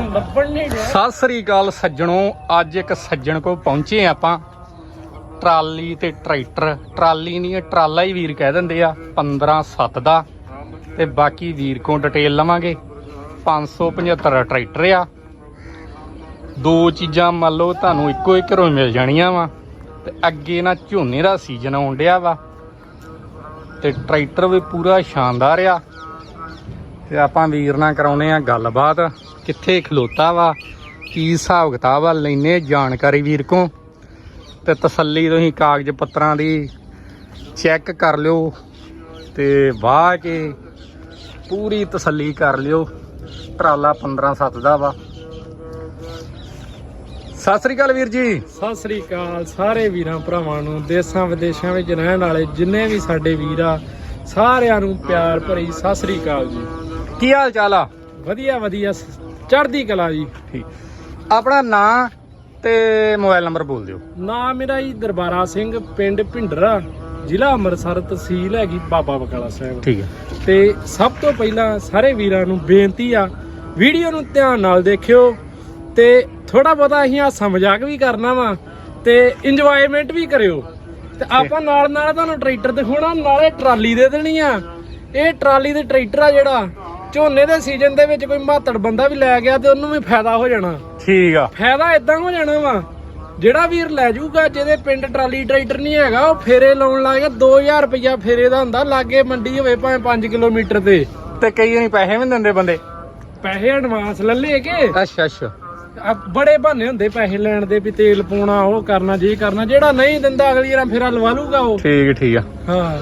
ਲੱਭਣ ਨਹੀਂ ਰਿਹਾ। ਸਤਿ ਸ੍ਰੀ ਅਕਾਲ ਸੱਜਣੋ, ਅੱਜ ਇੱਕ ਸੱਜਣ ਕੋਲ ਪਹੁੰਚੇ ਆਪਾਂ। ਟਰਾਲੀ ਤੇ ਟਰੈਕਟਰ, ਟਰਾਲੀ ਨਹੀਂ ਟਰਾਲਾ ਹੀ ਵੀਰ ਕਹਿ ਦਿੰਦੇ ਆ 15 7 ਦਾ। ਤੇ ਬਾਕੀ ਵੀਰ ਕੋਲ ਡਿਟੇਲ ਲਵਾਂਗੇ। 575 ਟਰੈਕਟਰ ਆ। ਦੋ ਚੀਜ਼ਾਂ ਮੰਨ ਲਓ, ਤੁਹਾਨੂੰ ਇੱਕੋ ਇੱਕ ਘਰੋਂ ਮਿਲ ਜਾਣੀਆਂ ਵਾ। ਤੇ ਅੱਗੇ ਨਾ ਝੋਨੇ ਦਾ ਸੀਜ਼ਨ ਆਉਣ ਡਿਆ ਵਾ। ਤੇ ਟਰੈਕਟਰ ਵੀ ਪੂਰਾ ਸ਼ਾਨਦਾਰ ਆ। ਤੇ ਆਪਾਂ ਵੀਰ ਨਾਲ ਕਰਾਉਨੇ ਆ ਗੱਲਬਾਤ। ਕਿੱਥੇ ਖਲੋਤਾ ਵਾ? ਕੀ ਹਿਸਾਬ ਕਿਤਾਬ ਆ? ਲੈਨੇ ਜਾਣਕਾਰੀ ਵੀਰ ਕੋ। ਤੇ ਤਸੱਲੀ ਤੁਸੀਂ ਕਾਗਜ਼ ਪੱਤਰਾਂ ਦੀ ਚੈੱਕ ਕਰ ਲਿਓ ਤੇ ਵਾਹ ਕੇ ਪੂਰੀ ਤਸੱਲੀ ਕਰ ਲਿਓ। ਟਰਾਲਾ 15 7 ਦਾ ਵਾ। ਸਤਿ ਸ੍ਰੀ ਅਕਾਲ ਵੀਰ ਜੀ। ਸਤਿ ਸ੍ਰੀ ਅਕਾਲ ਸਾਰੇ ਵੀਰਾਂ ਭਰਾਵਾਂ ਨੂੰ ਦੇਸ਼ਾਂ ਵਿਦੇਸ਼ਾਂ ਵਿੱਚ ਰਹਿਣ ਵਾਲੇ ਜਿੰਨੇ ਵੀ ਸਾਡੇ ਵੀਰ ਆ ਸਾਰਿਆਂ ਨੂੰ ਪਿਆਰ ਭਰੀ ਸਤਿ ਸ੍ਰੀ ਅਕਾਲ ਜੀ। ਕੀ ਹਾਲ ਚਾਲ ਆ? ਵਧੀਆ ਵਧੀਆ ਚੜ੍ਹਦੀ ਕਲਾ ਜੀ। ਠੀਕ। ਆਪਣਾ ਨਾਂ ਤੇ ਮੋਬਾਈਲ ਨੰਬਰ ਬੋਲ ਦਿਓ। ਨਾਮ ਮੇਰਾ ਜੀ ਦਰਬਾਰਾ ਸਿੰਘ ਪਿੰਡ ਭਿੰਡਰਾ ਜ਼ਿਲ੍ਹਾ ਅੰਮ੍ਰਿਤਸਰ ਤਹਿਸੀਲ ਹੈਗੀ ਬਾਬਾ ਬਕਾਲਾ ਸਾਹਿਬ। ਠੀਕ ਹੈ। ਤੇ ਸਭ ਤੋਂ ਪਹਿਲਾਂ ਸਾਰੇ ਵੀਰਾਂ ਨੂੰ ਬੇਨਤੀ ਆ ਵੀਡੀਓ ਨੂੰ ਧਿਆਨ ਨਾਲ ਦੇਖਿਓ ਤੇ ਥੋੜਾ ਬਹੁਤਾ ਅਸੀਂ ਹਾਸਾ ਮਜ਼ਾਕ ਵੀ ਕਰਨਾ ਵਾ ਤੇ ਇੰਜੋਇਮੈਂਟ ਵੀ ਕਰਿਓ। ਤੇ ਆਪਾਂ ਨਾਲ ਨਾਲ ਤੁਹਾਨੂੰ ਟਰੈਕਟਰ ਦਿਖਾਉਣਾ ਨਾਲੇ ਟਰਾਲੀ ਦੇ ਦੇਣੀ ਆ। ਇਹ ਟਰਾਲੀ ਦੇ ਟਰੈਕਟਰ ਆ ਜਿਹੜਾ ਝੋਨੇ ਦੇ ਸੀਜ਼ਨ ਦੇ ਵਿੱਚ ਕੋਈ ਮਾਤੜ ਬੰਦਾ ਵੀ ਲੈ ਗਿਆ ਤੇ ਉਹਨੂੰ ਵੀ ਫਾਇਦਾ ਹੋ ਜਾਣਾ। ਠੀਕ ਆ। ਫਾਇਦਾ ਇਦਾਂ ਹੋ ਜਾਣਾ ਵਾ ਜਿਹੜਾ ਵੀਰ ਲੈ ਜਾਊਗਾ ਜਿਹਦੇ ਪਿੰਡ ਟਰਾਲੀ ਟਰੈਕਟਰ ਨਹੀਂ ਹੈਗਾ ਉਹ ਫੇਰੇ ਲਾਉਣ ਲੱਗ ਗਿਆ 2000 ਰੁਪਇਆ ਫੇਰੇ ਦਾ ਹੁੰਦਾ ਲਾਗੇ ਮੰਡੀ ਹੋਵੇ ਭਾਵੇਂ 5 ਕਿਲੋਮੀਟਰ ਤੇ। ਤੇ ਕਈ ਨਹੀਂ ਪੈਸੇ ਵੀ ਦਿੰਦੇ ਬੰਦੇ। ਪੈਸੇ ਐਡਵਾਂਸ ਲੱਲੇ ਕੇ। ਅੱਛਾ ਅੱਛਾ। ਆ ਬੜੇ ਬਹਾਨੇ ਹੁੰਦੇ ਪੈਸੇ ਲੈਣ ਦੇ ਵੀ ਤੇਲ ਪਾਉਣਾ ਉਹ ਕਰਨਾ ਜੀ ਕਰਨਾ ਜਿਹੜਾ ਨਹੀਂ ਦਿੰਦਾ ਅਗਲੀ ਵਾਰ ਫੇਰਾ ਲਵਾ ਲੂਗਾ ਉਹ। ਠੀਕ ਠੀਕ ਆ। ਹਾਂ।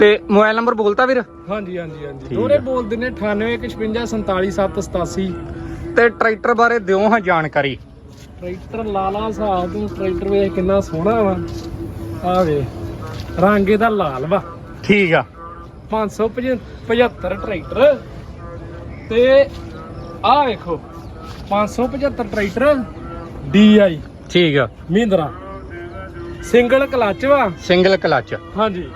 ਤੇ ਮੋਬਾਈਲ ਨੰਬਰ ਬੋਲਤਾ ਵੀਰ? ਹਾਂਜੀ ਹਾਂਜੀ ਹਾਂਜੀ। ਦੋਰੇ। ਬੋਲਦੇ ਨੇ 9815477787 ਤੇ ਟਰੈਕਟਰ ਬਾਰੇ ਦਿਓ ਹਾਂ ਜਾਣਕਾਰੀ। ਟਰੈਕਟਰ ਲਾਲਾ ਹਿਸਾਬ ਤੋਂ ਟਰੈਕਟਰ ਵੇਖ ਕਿੰਨਾ ਸੋਹਣਾ ਵਾ। ਆ ਵੇ ਰੰਗ ਇਹਦਾ ਲਾਲ ਵਾ। ਠੀਕ ਆ। 575 ਟਰੈਕਟਰ। ਤੇ ਆ ਵੇਖੋ 575 ਟਰੈਕਟਰ DI ਠੀਕ ਆ। ਮਹਿੰਦਰਾ। ਸਿੰਗਲ ਕਲਚ ਵਾ। Single clutch. ਹਾਂਜੀ।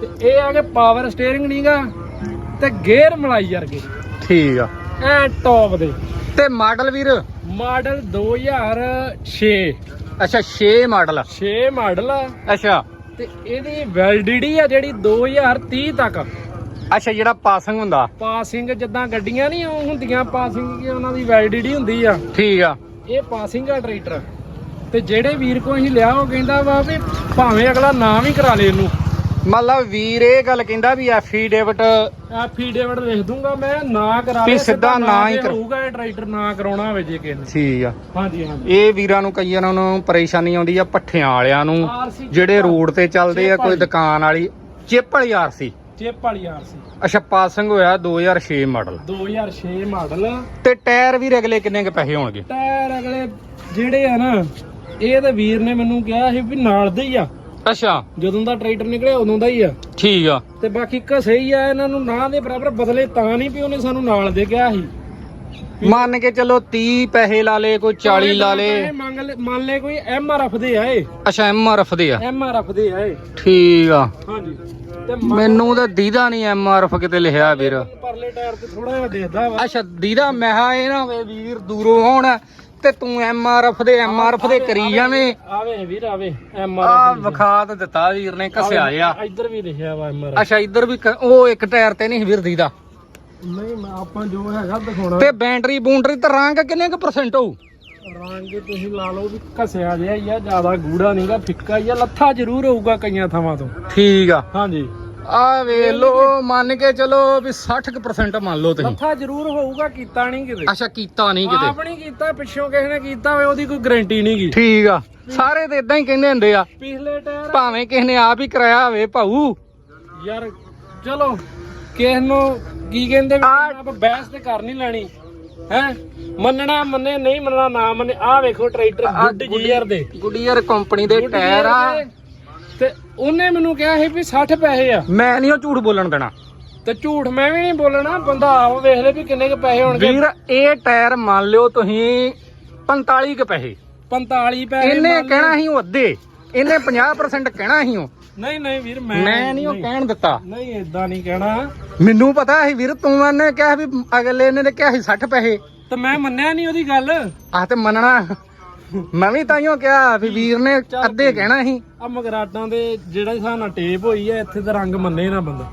ਤੇ ਇਹ ਆ ਕਿ ਪਾਵਰ ਸਟੀਅਰਿੰਗ ਨਹੀਂਗਾ ਤੇ ਗੇਅਰ ਮਲਾਈ ਵਰਗੇ। ਠੀਕ ਆ। ਐ ਟੌਪ ਦੇ। ਤੇ ਮਾਡਲ ਵੀਰ? ਮਾਡਲ 2006 ਅੱਛਾ 6 ਮਾਡਲ 6 ਮਾਡਲ ਆ। ਅੱਛਾ। ਤੇ ਇਹਦੀ ਵੈਲਿਡਿਟੀ ਆ ਜਿਹੜੀ 2030 ਤੱਕ। ਅੱਛਾ ਜਿਹੜਾ ਪਾਸਿੰਗ ਹੁੰਦਾ। ਪਾਸਿੰਗ ਜਿੱਦਾਂ ਗੱਡੀਆਂ ਨਹੀਂ ਉਹ ਹੁੰਦੀਆਂ ਪਾਸਿੰਗ ਕੀ ਉਹਨਾਂ ਦੀ ਵੈਲਿਡਿਟੀ ਹੁੰਦੀ ਆ। ਠੀਕ ਆ। ਇਹ ਪਾਸਿੰਗ ਆ ਟਰੈਕਟਰ। ਤੇ ਜਿਹੜੇ ਵੀਰ ਕੋ ਅਸੀਂ ਲਿਆ ਉਹ ਕਹਿੰਦਾ ਵਾ ਵੀ ਭਾਵੇਂ ਅਗਲਾ ਨਾਮ ਹੀ ਕਰਾ ਲੇ ਇਹਨੂੰ। ਮਤਲਬ ਵੀਰ ਇਹ ਗੱਲ ਕਹਿੰਦਾ ਵੀ ਐਫੀਡੇਵਿਟ ਐਫੀਡੇਵਿਟ ਲਿਖ ਦੂੰਗਾ ਮੈਂ ਨਾ ਕਰਾ ਵੀ ਲੇ ਸਿੱਧਾ ਨਾ ਹੀ ਹੋਊਗਾ ਇਹ ਟਰੈਕਟਰ ਨਾ ਕਰਾਉਣਾ ਹੋਵੇ ਜੇ ਕਿਸੇ ਨੇ। ਠੀਕ ਆ। ਹਾਂਜੀ ਹਾਂਜੀ। ਇਹ ਵੀਰਾਂ ਨੂੰ ਕਈਆਂ ਨੂੰ ਪਰੇਸ਼ਾਨੀ ਆਉਂਦੀ ਆ ਪੱਠਿਆਂ ਵਾਲਿਆਂ ਨੂੰ ਜਿਹੜੇ ਰੋਡ ਤੇ ਚੱਲਦੇ ਆ ਕੋਈ। ਦੁਕਾਨ ਵਾਲੀ ਚਿੱਪ ਵਾਲੀ ਆਰਸੀ ਚਿਪ ਵਾਲੀ ਆਰਸੀ ਅੱਛਾ ਪਾਸਿੰਗ ਹੋਇਆ 2006 ਮਾਡਲ। 2006 ਮਾਡਲ। ਤੇ ਟਾਇਰ ਵੀਰ ਅਗਲੇ ਕਿੰਨੇ ਕ ਪੈਸੇ ਹੋਣਗੇ? ਟਾਇਰ ਅਗਲੇ ਜਿਹੜੇ ਆ ਨਾ ਇਹ ਤੇ ਵੀਰ ਨੇ ਮੈਨੂੰ ਕਿਹਾ ਸੀ ਵੀ ਨਾਲ ਦੇ ਹੀ ਆ। ਅੱਛਾ। ਜਦੋਂ ਦਾ ਟਰੈਕਟਰ ਨਿਕਲਿਆ ਉਦੋਂ ਦਾ ਹੀ ਆ। ਠੀਕ ਆ। ਤੇ ਬਾਕੀ ਘਸੇ ਹੀ ਆ ਇਹਨਾਂ ਨੂੰ ਨਾ ਦੇ ਬਰਾਬਰ ਬਦਲੇ ਤਾਂ ਨਹੀਂ ਵੀ ਉਹਨੇ ਸਾਨੂੰ ਨਾਲ ਦੇ ਕਿਹਾ ਸੀ। ਮੰਨ ਕੇ ਚੱਲੋ 30 ਪੈਸੇ ਲਾ ਲੇ ਕੋਈ 40 ਲਾ ਲੇ ਪੈਸੇ ਮੰਗ ਲੈ ਮੰਨ ਲੈ ਕੋਈ ਐਮ ਆਰ ਐਫ ਦੇ ਆਏ ਅੱਛਾ ਐਮ ਆਰ ਐਫ ਦੇ ਆ। ਐਮ ਆਰ ਐਫ ਦੇ ਆਏ ਠੀਕ ਆ। ਹਾਂਜੀ। ਤੇ ਮੰਨ ਮੈਨੂੰ ਤਾਂ ਦੀਦਾ ਨਹੀਂ ਐਮ ਆਰ ਐਫ ਕਿਤੇ ਲਿਖਿਆ ਵੀਰ। ਪਰਲੇ ਟਾਇਰ ਤੇ ਥੋੜਾ ਜਿਹਾ ਦੇਖਦਾ ਵਾ। ਅੱਛਾ ਦੀਦਾ ਮੈਂ ਕਿਹਾ ਇਹ ਨਾ ਹੋਵੇ ਵੀਰ ਦੂਰੋਂ ਆਉਣ। ਤੇ ਤੂੰ ਐਮ ਆਰ ਐਫ ਦੇ ਐਮ ਆਰ ਐਫ ਦੇ ਕਰੀ ਜਾਵੇਂ। ਆਵੇ ਵੀਰ ਆਵੇ ਐਮ ਆ ਆਰ ਵਿਖਾ ਤਾਂ ਦਿੱਤਾ ਵੀਰ ਨੇ ਘਸਿਆ ਆ ਇੱਧਰ ਵੀ ਲਿਖਿਆ ਵਾ ਐਮ ਆਰ ਅੱਛਾ ਇੱਧਰ ਵੀ ਕ- ਉਹ ਇੱਕ ਟਾਇਰ ਤੇ ਨਹੀਂ ਵੀਰ ਦੀਦਾ। ਨਹੀਂ ਮੈਂ ਆਪਾਂ ਜੋ ਹੈਗਾ ਦਿਖਾਉਣਾ। ਤੇ ਬੈਟਰੀ ਬੂੰਟਰੀ ਤੇ ਰੰਗ ਕਿੰਨੇ ਕੁ ਪਰਸੈਂਟ ਹੋਊ? ਰੰਗ ਤੁਸੀਂ ਲਾ ਲਓ ਵੀ ਘਸਿਆ ਜਿਹਾ ਹੀ ਆ ਜ਼ਿਆਦਾ ਗੂੜਾ ਨਹੀਂਗਾ ਫਿੱਕਾ ਹੀ ਆ ਲੱਥਾ ਜ਼ਰੂਰ ਹੋਊਗਾ ਕਈਆਂ ਥਾਵਾਂ ਤੋਂ। ਠੀਕ ਆ। ਹਾਂਜੀ। ਆ ਵੇ ਲੋ ਮੰਨ ਕੇ ਚਲੋ ਵੀ 60% ਮੰਨ ਲਓ ਤੁਸੀਂ। ਲੱਥਾ ਜ਼ਰੂਰ ਹੋਊਗਾ ਕੀਤਾ ਨਹੀਂ ਕਿਤੇ। ਅੱਛਾ ਕੀਤਾ ਨਹੀਂ ਕਿਤੇ। ਆਪ ਨਹੀਂ ਕੀਤਾ ਪਿੱਛੋਂ ਕਿਸੇ ਨੇ ਕੀਤਾ ਹੋਵੇ ਉਹਦੀ ਕੋਈ ਗਾਰੰਟੀ ਨਹੀਂ ਗੀ। ਠੀਕ ਆ। ਸਾਰੇ ਤੇ ਇਦਾਂ ਹੀ ਕਹਿੰਦੇ ਹੁੰਦੇ ਆ ਪਿਛਲੇ ਟਾਇਰ ਭਾਵੇਂ ਕਿਸੇ ਨੇ ਆਪ ਹੀ ਕਰਾਇਆ ਹੋਵੇ ਭਾਊ। ਯਾਰ ਚਲੋ ਕਿਸ ਨੂੰ ਕੀ ਕਹਿੰਦੇ ਵੀ ਆਪਾਂ ਬਹਿਸ ਤੇ ਕਰ ਨਹੀਂ ਲੈਣੀ ਹੈ? ਮੰਨਣਾ ਮੰਨੇ ਨਹੀਂ ਮੰਨਣਾ ਨਾ ਮੰਨੇ ਆ ਵੇਖੋ ਟਰੈਕਟਰ ਗੁੱਡ ਜੀਅਰ ਦੇ। ਗੁੱਡੀਅਰ ਕੰਪਨੀ ਦੇ ਟਾਇਰ ਆ। ਤੇ ਉਹਨੇ ਮੈਨੂੰ ਕਿਹਾ ਸੀ ਵੀ 60 ਪੈਸੇ ਆ। ਮੈਂ ਨਹੀਂ ਉਹ ਝੂਠ ਬੋਲਣ ਦੇਣਾ। ਤੇ ਝੂਠ ਮੈਂ ਵੀ ਨਹੀਂ ਬੋਲਣਾ ਬੰਦਾ ਆਪ ਵੇਖ ਲੈ ਵੀ ਕਿੰਨੇ ਕ ਪੈਸੇ ਹੋਣਗੇ। ਵੀਰ ਇਹ ਟਾਇਰ ਮੰਨ ਲਿਓ ਤੁਸੀਂ 45 ਕੁ ਪੈਸੇ। 45 ਪੈਸੇ ਇਹਨੇ ਮੰਨ। ਕਹਿਣਾ ਸੀ ਉਹ ਅੱਧੇ ਇਹਨੇ 50% ਕਹਿਣਾ ਸੀ ਉਹ। ਨਹੀਂ ਨਹੀਂ ਵੀਰ ਮੈਂ ਮੈਂ ਨਹੀਂ ਉਹ ਕਹਿਣ ਦਿੱਤਾ। ਨਹੀਂ ਇਦਾਂ ਨਹੀਂ ਕਹਿਣਾ। ਮੈਨੂੰ ਪਤਾ ਸੀ ਵੀਰ ਤੂੰ ਇਹਨੇ ਕਿਹਾ ਵੀ ਅਗਲੇ ਨੇ ਕਿਹਾ ਸੀ 60 ਪੈਸੇ। ਤੇ ਮੈਂ ਮੰਨਿਆ ਨਹੀਂ ਉਹਦੀ ਗੱਲ। ਆਹ ਤੇ ਮੰਨਣਾ। ਮੈਂ ਵੀ ਤਾਈਓ ਕਿਹਾ ਵੀ ਵੀਰ ਨੇ ਅੱਧੇ ਕਹਿਣਾ ਸੀ। ਆ ਮਗਰਾਟਾਂ ਦੇ ਜਿਹੜਾ ਹਿਸਾਬ ਨਾਲ ਟੇਪ ਹੋਈ ਆ ਇੱਥੇ ਤਾਂ ਰੰਗ ਮੰਨੇ ਨਾ ਬੰਦਾ।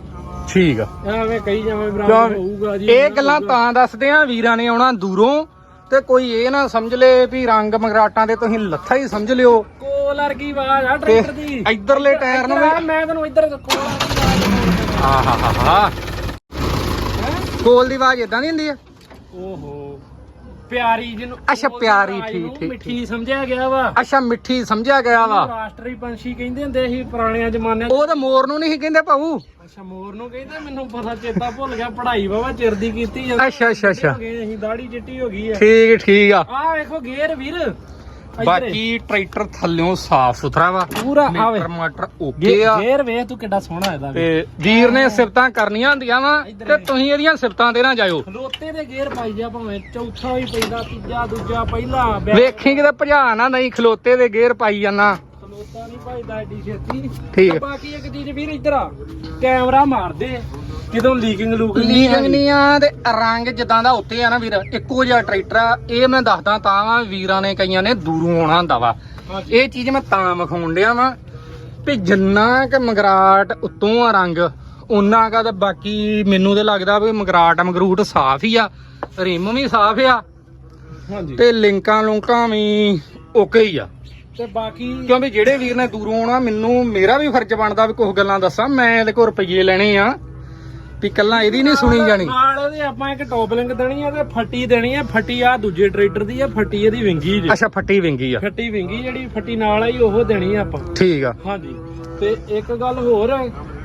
ਠੀਕ ਆ। ਐਵੇਂ ਕਹੀ ਜਾਵੇਂ? ਬਰਾਬਰ ਹੋਊਗਾ ਜੀ ਇਹ ਗੱਲਾਂ ਤਾਂ ਦੱਸਦੇ ਆ ਵੀਰਾਂ ਨੇ ਆਉਣਾ ਦੂਰੋਂ ਤੇ ਕੋਈ ਇਹ ਨਾ ਸਮਝ ਲੇ ਵੀ ਰੰਗ ਮਗਰਾਟਾਂ ਦੇ ਤੁਸੀਂ ਲੱਥਾ ਹੀ ਸਮਝ ਲਿਓ। ਕੋਲ ਵਰਗੀ ਆਵਾਜ਼ ਆ ਟਰੈਕਟਰ ਦੀ? ਇਧਰਲੇ ਟਾਇਰ ਨੂੰ ਵੀ ਮੈਂ ਤੈਨੂੰ ਇੱਧਰ ਕੋਲ ਵਰਗੀ ਆਵਾਜ਼ ਆਹਾਹਾ ਕੋਲ ਦੀ ਆਵਾਜ਼ ਇਦਾਂ ਦੀ ਹੁੰਦੀ ਆ? ਓਹੋ। ਪਿਆਰੀ ਜਿਹਨੂੰ ਅੱਛਾ, ਪਿਆਰੀ, ਠੀਕ, ਨੂੰ ਠੀਕ, ਮਿੱਠੀ ਸਮਝਿਆ ਗਿਆ ਵਾ। ਅੱਛਾ ਮਿੱਠੀ ਸਮਝਿਆ ਗਿਆ ਵਾ। ਰਾਸ਼ਟਰੀ ਪੰਛੀ ਕਹਿੰਦੇ ਹੁੰਦੇ ਸੀ ਪੁਰਾਣਿਆਂ ਜ਼ਮਾਨਿਆਂ 'ਚ। ਉਹ ਤਾਂ ਮੋਰ ਨੂੰ ਨਹੀਂ ਸੀ ਕਹਿੰਦੇ ਭਾਊ। ਅੱਛਾ ਮੋਰ ਨੂੰ ਕਹਿੰਦੇ ਮੈਨੂੰ ਪਤਾ ਚੇਤਾ ਭੁੱਲ ਗਿਆ ਪੜ੍ਹਾਈ ਵਾਵਾ ਚਿਰ ਦੀ ਕੀਤੀ ਆ। ਅੱਛਾ ਅੱਛਾ ਅੱਛਾ। ਹੋ ਗਏ ਅਸੀਂ ਦਾੜੀ ਚਿੱਟੀ ਹੋ ਗਈ ਆ। ਠੀਕ ਠੀਕ ਆ। ਆਹ ਵੇਖੋ ਗੇਅਰ ਵੀਰ। ਬਾਕੀ ਟਰੈਕਟਰ ਥੱਲਿਓਂ ਸਾਫ਼ ਸੁਥਰਾ ਵਾ ਪੂਰਾ ਆਵੇ। ਮੀਟਰ ਮਾਟਰ ਓਕੇ ਆ। ਗੇਅਰ ਵੇਖ ਤੂੰ ਕਿੱਡਾ ਸੋਹਣਾ ਇਹਦਾ। ਤੇ ਵੀਰ ਨੇ ਸਿਫਤਾਂ ਕਰਨੀਆਂ ਹੁੰਦੀਆਂ ਵਾ ਤੇ ਤੁਸੀਂ ਇਹਦੀਆਂ ਸਿਫਤਾਂ ਦੇ ਨਾ ਜਾਇਓ। ਖਲੋਤੇ ਦੇ ਗੇਅਰ ਪਾਈ ਜਾ ਭਾਵੇਂ ਚੌਥਾ ਵੀ ਪੈਂਦਾ ਤੀਜਾ ਦੂਜਾ ਪਹਿਲਾ ਵੇਖੀ ਕਿਤੇ ਭਜਾ ਨਾ ਨਹੀਂ ਖਲੋਤੇ ਦੇ ਗੇਅਰ ਪਾਈ ਜਾਣਾ ਖਲੋਤਾ ਨਹੀਂ ਭਾਈਦਾ ਏਡੀ ਛੇਤੀ। ਠੀਕ। ਤੇ। ਬਾਕੀ ਇੱਕ ਚੀਜ਼ ਵੀਰ ਇੱਧਰ ਆ ਕੈਮਰਾ ਮਾਰਦੇ ਕਿਦੋਂ ਲੀਕਿੰਗ ਲੂਕ ਲੀਕਿੰਗ ਨਹੀਂ ਆ ਤੇ ਰੰਗ ਜਿੱਦਾਂ ਦਾ ਉੱਤੇ ਆ ਨਾ ਵੀਰ ਇੱਕੋ ਜਿਹਾ ਟਰੈਕਟਰ ਆ। ਇਹ ਮੈਂ ਦੱਸਦਾ ਤਾਂ ਵਾ ਵੀਰਾਂ ਨੇ ਕਈਆਂ ਨੇ ਦੂਰੋਂ ਆਉਣਾ ਹੁੰਦਾ ਵਾ। ਇਹ ਚੀਜ਼ ਮੈਂ ਤਾਂ ਵਿਖਾਉਣ ਡਿਆ ਵਾਂ ਵੀ ਜਿੰਨਾ ਕਿ ਮਗਰਾਟ ਉੱਤੋਂ ਆ ਰੰਗ ਉਹਨਾਂ ਕਾ ਤੇ ਬਾਕੀ ਮੈਨੂੰ ਤੇ ਲੱਗਦਾ ਵੀ ਮਗਰਾਟ ਮਗਰੂਟ ਸਾਫ਼ ਹੀ ਆ ਰਿਮ ਵੀ ਸਾਫ਼ ਆ ਹਾਂਜੀ। ਤੇ ਲਿੰਕਾਂ ਲੁੰਕਾਂ ਵੀ ਓਕੇ ਹੀ ਆ। ਤੇ ਬਾਕੀ ਕਿਉਂਕਿ ਜਿਹੜੇ ਵੀਰ ਨੇ ਦੂਰੋਂ ਆਉਣਾ ਮੈਨੂੰ ਮੇਰਾ ਵੀ ਫਰਜ਼ ਬਣਦਾ ਵੀ ਕੁਝ ਗੱਲਾਂ ਦੱਸਾਂ ਮੈਂ ਇਹਦੇ ਕੋਲ ਰੁਪਈਏ ਲੈਣੇ ਆ। ਵੀ ਕੱਲਾ ਇਹਦੀ ਨਹੀਂ ਸੁਣੀ ਜਾਣੀ। ਨਾਲ ਇਹਦੇ ਆਪਾਂ ਇੱਕ ਟੌਪ ਲਿੰਕ ਦੇਣੀ ਆ ਤੇ ਫੱਟੀ ਦੇਣੀ ਆ ਫੱਟੀ ਆ ਦੂਜੇ ਟਰੈਕਟਰ ਦੀ ਆ ਫੱਟੀ ਇਹਦੀ ਵਿੰਗੀ ਜੀ। ਅੱਛਾ ਫੱਟੀ ਵਿੰਗੀ ਆ। ਫੱਟੀ ਵਿੰਗੀ ਜਿਹੜੀ ਫੱਟੀ ਨਾਲ ਆਈ ਉਹ ਦੇਣੀ ਆ ਆਪਾਂ। ਠੀਕ ਆ। ਹਾਂਜੀ। ਤੇ ਇੱਕ ਗੱਲ ਹੋਰ ਹੈ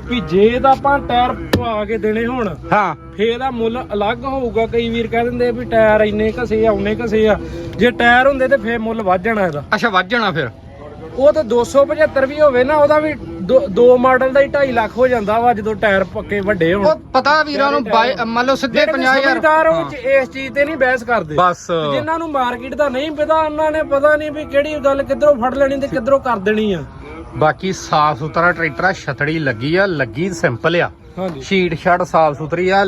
ਵੀ ਜੇ ਤਾਂ ਆਪਾਂ ਟਾਇਰ ਪਵਾ ਕੇ ਦੇਣੇ ਹੋਣ ਹਾਂ। ਫੇਰ ਦਾ ਮੁੱਲ ਅਲੱਗ ਹੋਊਗਾ। ਕਈ ਵੀਰ ਕਹਿ ਦਿੰਦੇ ਆ ਵੀ ਟਾਇਰ ਇੰਨੇ ਘਸੇ ਆ ਉਨੇ ਘਸੇ ਆ। ਜੇ ਟਾਇਰ ਹੁੰਦੇ ਤੇ ਫੇਰ ਮੁੱਲ ਵੱਧ ਜਾਣਾ ਇਹਦਾ। ਅੱਛਾ ਵੱਧ ਜਾਣਾ ਫਿਰ। ਉਹ ਤਾਂ 275 ਵੀ ਹੋਵੇ ਨਾ ਉਹਦਾ ਵੀ ਦੋ- ਦੋ ਮਾਡਲ ਦਾ ਹੀ 2.5 ਲੱਖ ਹੋ ਜਾਂਦਾ ਵਾ ਜਦੋਂ ਟਾਇਰ ਪੱਕੇ ਵੱਡੇ ਹੋਣ। ਉਹ ਪਤਾ ਵੀਰਾਂ ਨੂੰ ਬਾਈ- ਮੰਨ ਲਓ ਸਿੱਧੇ ਜਿਹੜੇ 50000 ਸਮਝਦਾਰ ਉਹ ਚ ਇਸ ਚੀਜ਼ ਤੇ ਨਹੀਂ ਬਹਿਸ ਕਰਦੇ। ਬਸ। ਜਿਨ੍ਹਾਂ ਨੂੰ ਮਾਰਕੀਟ ਦਾ ਨਹੀਂ ਪਤਾ ਉਹਨਾਂ ਨੇ ਪਤਾ ਨਹੀਂ ਵੀ ਕਿਹੜੀ ਗੱਲ ਕਿੱਧਰੋਂ ਫੜ ਲੈਣੀ ਤੇ ਕਿੱਧਰੋਂ ਕਰ ਦੇਣੀ ਆ। ਬਾਕੀ ਸਾਫ਼ ਸੁਥਰਾ ਟਰੈਕਟਰ ਆ ਛਤੜੀ ਲੱਗੀ ਆ ਲੱਗੀ ਸਿੰਪਲ ਆ। ਹਾਂਜੀ। ਸ਼ੀਟ ਛੜ ਸਾਫ਼ ਸੁਥਰੀ ਆ